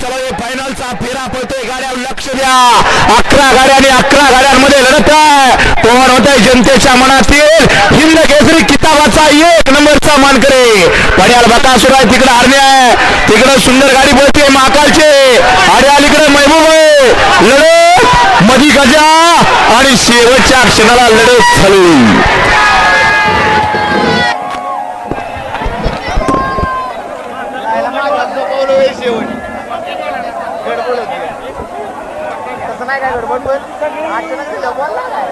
चला हे फायनलचा फेरा पळतोय गाड्या लक्ष द्या. अकरा गाड्या आणि अकरा गाड्यांमध्ये लढत आहे. कोण होत आहे जनतेच्या मनातील? हिंद केसरी किताबाचा एक नंबरचा मानकरी. पड्याल बकासूर आहे तिकडे हरणे आहे. तिकडे सुंदर गाडी पळते महाकालचे. आणि अलीकडे महबूब. आहे लढत मधी गजा आणि शेवटच्या क्षणाला लढत झाली असं नाही काय गडबड पण अचानक बोलला काय?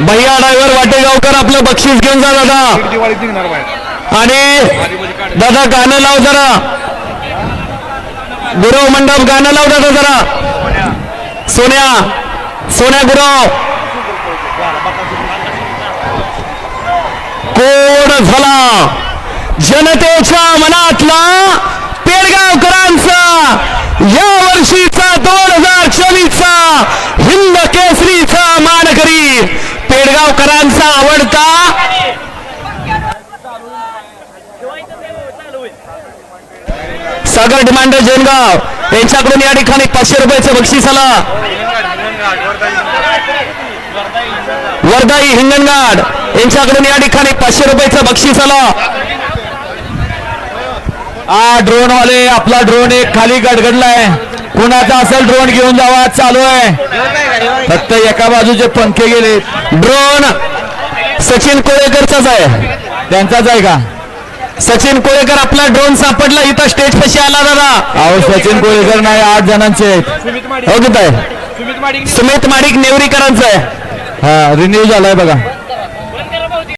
भैया ड्रायव्हर वाटेगावकर आपलं बक्षीस घेऊन जा दादा. आणि दादा गाणं लाव जरा. गुरव मंडप गाणं लाव दादा जरा. सोन्या सोन्या गुरव. कोण झाला? जनतेच्या मनातला पेडगावकरांचा या वर्षीचा दोन हजार चोवीसचा हिंद केसरीचा मानकरी पेडगावकरांचा आवडता सागर डिमांडर जेनगाव. त्यांच्याकडून या ठिकाणी पाचशे रुपयाचं बक्षीस आला. वर्धाई हिंगणगाड यांच्याकडून या ठिकाणी पाचशे रुपयाचं बक्षीस आला. हा ड्रोन वाले आपला ड्रोन एक खाली गडगडलाय. कुणाचा असेल ड्रोन घेऊन जावा चालू आहे. फक्त एका बाजूचे पंखे गेले ड्रोन सचिन कोळेकरचाच आहे. त्यांचाच आहे का? सचिन कोळेकर आपला ड्रोन सापडला इथं स्टेज पशी आला दादा? अहो सचिन कोळेकर नाही आठ जणांचे आहेत. हो किती आहे सुमित माडिक. सुमित माडिक नेवरीकरांचं आहे. हा रिन्यू झालाय बघा.